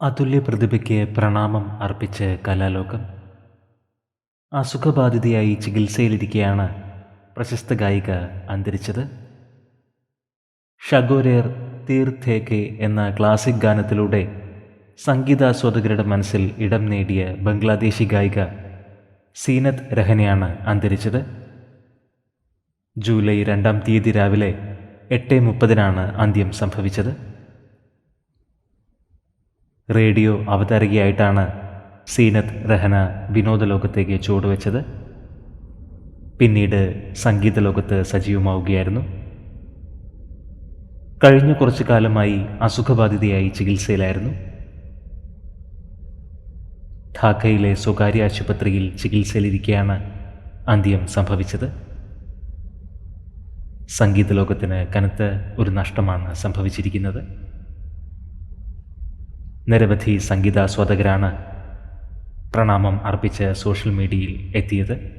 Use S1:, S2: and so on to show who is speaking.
S1: അതുല്യ പ്രതിഭയ്ക്ക് പ്രണാമം അർപ്പിച്ച് കലാലോകം. അസുഖബാധിതയായി ചികിത്സയിലിരിക്കെയാണ് പ്രശസ്ത ഗായിക അന്തരിച്ചത്. ഷഗോരേർ തീർത്ഥേക്കെ എന്ന ക്ലാസിക് ഗാനത്തിലൂടെ സംഗീതാസ്വാദകരുടെ മനസ്സിൽ ഇടം നേടിയ ബംഗ്ലാദേശി ഗായിക സീനത്ത് രഹനയാണ് അന്തരിച്ചത്. ജൂലൈ രണ്ടാം തീയതി രാവിലെ എട്ട് മുപ്പതിനാണ് അന്ത്യം സംഭവിച്ചത്. റേഡിയോ അവതാരകയായിട്ടാണ് സീനത്ത് രഹന വിനോദ ലോകത്തേക്ക് ചുവടുവെച്ചത്. പിന്നീട് സംഗീത ലോകത്ത് സജീവമാവുകയായിരുന്നു. കഴിഞ്ഞ കുറച്ചു കാലമായി അസുഖബാധിതയായി ചികിത്സയിലായിരുന്നു. ധാക്കയിലെ സ്വകാര്യ ആശുപത്രിയിൽ ചികിത്സയിലിരിക്കെയാണ് അന്ത്യം സംഭവിച്ചത്. സംഗീത ലോകത്തിന് കനത്ത ഒരു നഷ്ടമാണ് സംഭവിച്ചിരിക്കുന്നത്. നിരവധി സംഗീതാസ്വാദകരാണ് പ്രണാമം അർപ്പിച്ച് സോഷ്യൽ മീഡിയയിൽ എത്തിയത്.